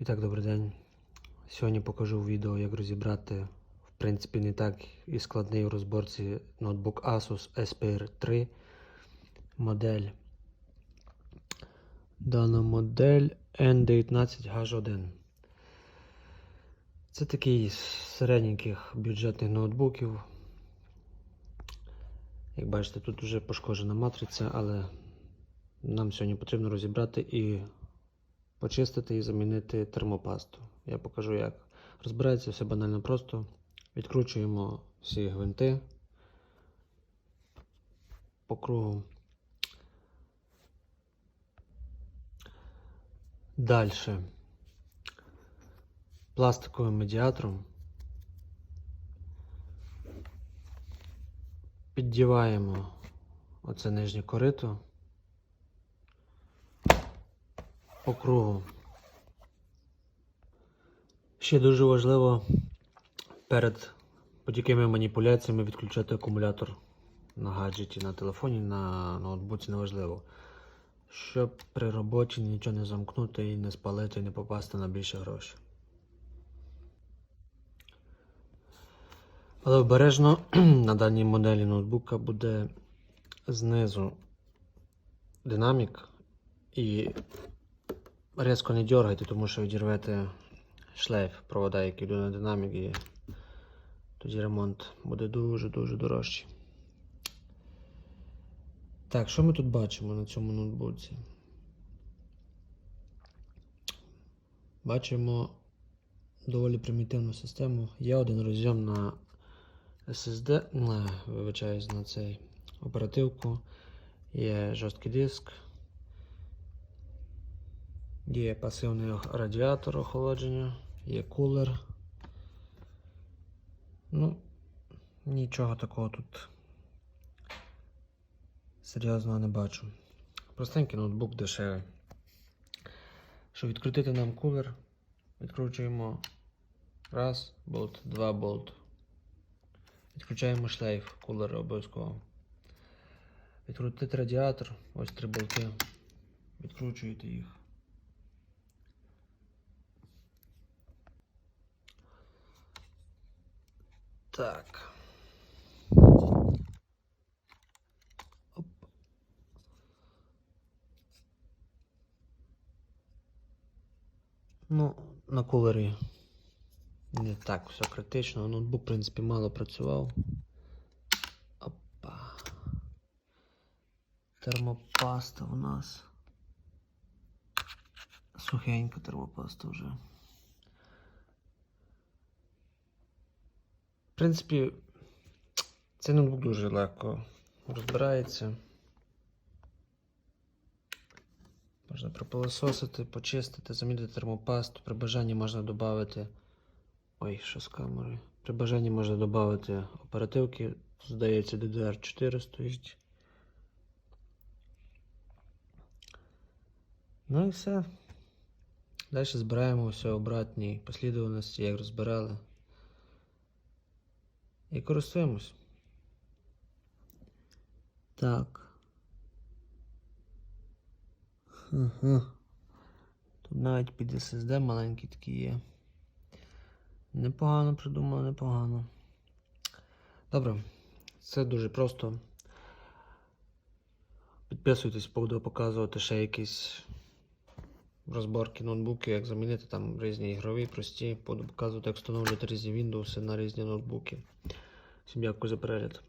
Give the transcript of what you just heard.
І так, добрий день. Сьогодні покажу відео, як розібрати, в принципі, не так і складний у розборці ноутбук Asus SPR 3 модель. Дана модель N19H1. Це такий з середненьких бюджетних ноутбуків. Як бачите, тут вже пошкоджена матриця, але нам сьогодні потрібно розібрати і почистити і замінити термопасту. Я покажу, як розбирається все банально просто. Відкручуємо всі гвинти по кругу. Далі пластиковим медіатором піддіваємо оце нижнє корито по кругу. Ще дуже важливо перед будь-якими маніпуляціями відключати акумулятор на гаджеті, на телефоні, на ноутбуці неважливо. Щоб при роботі нічого не замкнути і не спалити, і не попасти на більше грошей. Але обережно на даній моделі ноутбука буде знизу динамік і різко не дергайте, тому що відірвете шлейф провода, який йде на динамік, і тоді ремонт буде дуже-дуже дорожчий. Так, що ми тут бачимо на цьому ноутбуці? Бачимо доволі примітивну систему. Є один розйом на SSD, на, вибачаюсь, на цей оперативку. Є жорсткий диск. Є пасивний радіатор охолодження, є кулер. Ну, нічого такого тут серйозного не бачу. Простенький ноутбук дешевий. Щоб відкрутити нам кулер, відкручуємо раз болт, два болт. Відключаємо шлейф кулера обов'язково. Відкрутити радіатор, ось три болти. Відкручуєте їх. Так. Ну, на кулері не так все критично. Ноутбук, в принципі, мало працював. Опа. Термопаста у нас. Сухенька термопаста вже. Принципі, цей ноутбук дуже легко розбирається. Можна пропилососити, почистити, замінити термопасту. При бажанні можна додати. Ой, що з камерою. При бажанні можна додати оперативки. Здається, DDR4 стоїть. Ну і все. Далі збираємо все обратній послідовності, як розбирали. І користуємось. Так. Ага. Тут навіть під SSD маленький такий є. Непогано придумано, непогано. Добре, це дуже просто. Підписуйтесь, буду показувати ще якісь розборки ноутбуки, як замінити там різні ігрові, прості. Показувати, як встановлювати різні Windows на різні ноутбуки. Всім дякую за перегляд.